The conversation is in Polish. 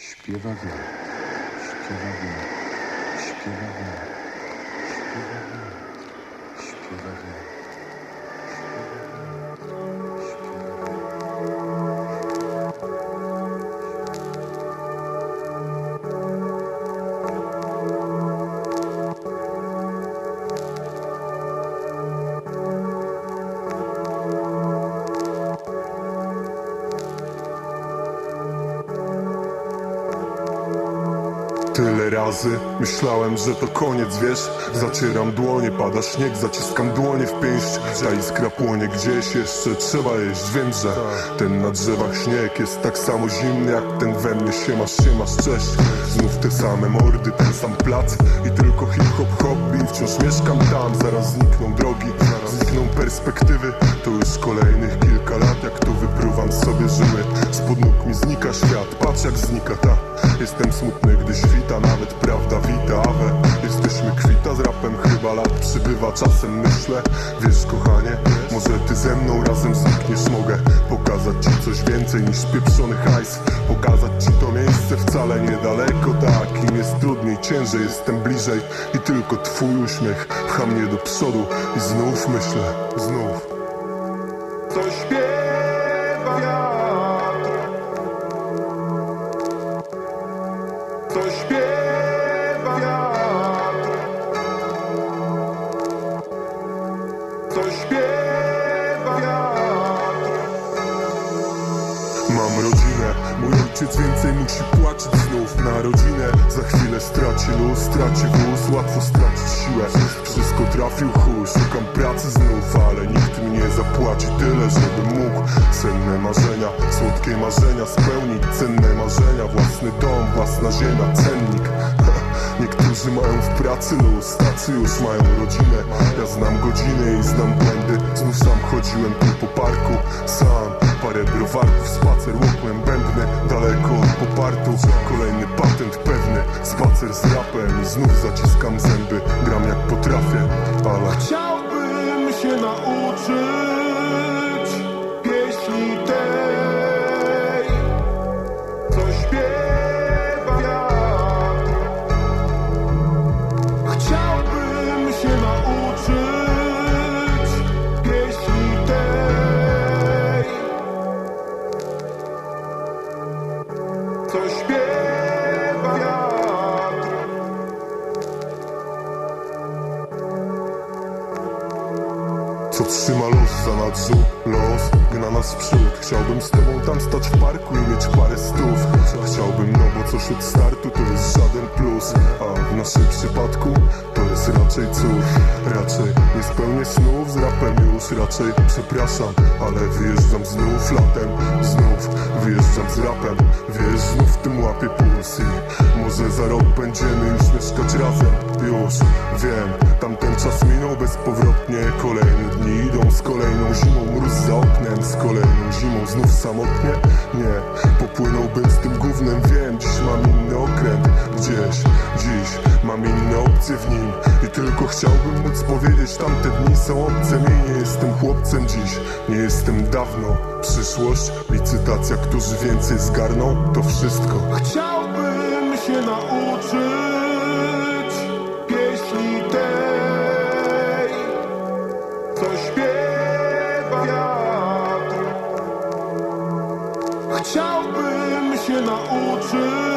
Śpiewa wiatr, śpiewa wiatr, śpiewa wiatr, śpiewa wiatr, śpiewa wiatr. Tyle razy myślałem, że to koniec, wiesz? Zacieram dłonie, pada śnieg, zaciskam dłonie w pięść. Ta iskra płonie gdzieś jeszcze, trzeba jeść. Wiem, że ten na drzewach śnieg jest tak samo zimny Jak ten we mnie, siemasz, siemasz, cześć. Znów te same mordy, ten sam plac I tylko hip-hop hobby. Wciąż mieszkam tam, zaraz znikną drogi Znikną perspektywy, to już kolejnych kilka lat Jak tu wypruwam sobie żyły Spod nóg mi znika świat, patrz jak znika ta Jestem smutny, gdy świta, nawet prawda wita Awe, jesteśmy kwita. Z rapem Chyba lat przybywa, czasem myślę Wiesz kochanie, może ty ze mną razem znikniesz. Mogę pokazać ci coś więcej niż pieprzony hajs. Pokazać ci to miejsce wcale niedaleko. Tak, im jest trudniej, ciężej, jestem bliżej I tylko twój uśmiech pcha mnie do przodu I znów myślę, znów. Co śpiewa ojciec więcej musi płacić znów na rodzinę. Za chwilę straci luz, straci wóz, łatwo stracić siłę. Wszystko trafił chuj, szukam pracy znów Ale nikt mi nie zapłaci tyle, żebym mógł Senne marzenia, słodkie marzenia spełnić Cenne marzenia, własny dom, własna ziemia, cennik. Niektórzy mają w pracy luz, tacy już mają rodzinę. Ja znam godziny i znam błędy. Znów sam chodziłem tu po parku, sam Parę browarków, spacer, łokłem bębny. Daleko od popartu, kolejny patent pewny. Spacer z rapem i znów zaciskam zęby. Gram jak potrafię, ale Chciałbym się nauczyć co śpiewa wiatr. Co trzyma los za nadrzu, los gna nas w przód. Chciałbym z tobą tam stać w parku i mieć parę stów. Chciałbym, no bo coś od startu to jest żaden plus. A w naszym przypadku raczej cud Raczej nie spełnię snów z rapem już Raczej przepraszam, ale wyjeżdżam znów latem Znów wyjeżdżam z rapem Wiesz, znów w tym łapie puls może za rok będziemy już mieszkać razem Już wiem, tamten czas minął bezpowrotnie Kolejne dni idą z kolejną zimą Mróz za oknem z kolejną zimą Znów samotnie? Nie, popłynąłbym z tym gównem Wiem, dziś mam inny okręt Gdzieś, dziś mam inne opcje w nim chciałbym móc powiedzieć Tamte dni są obce. Mi Nie jestem chłopcem dziś, nie jestem dawno. Przyszłość, licytacja, którzy więcej zgarną To wszystko. Chciałbym się nauczyć pieśni tej, co śpiewa wiatr. Chciałbym się nauczyć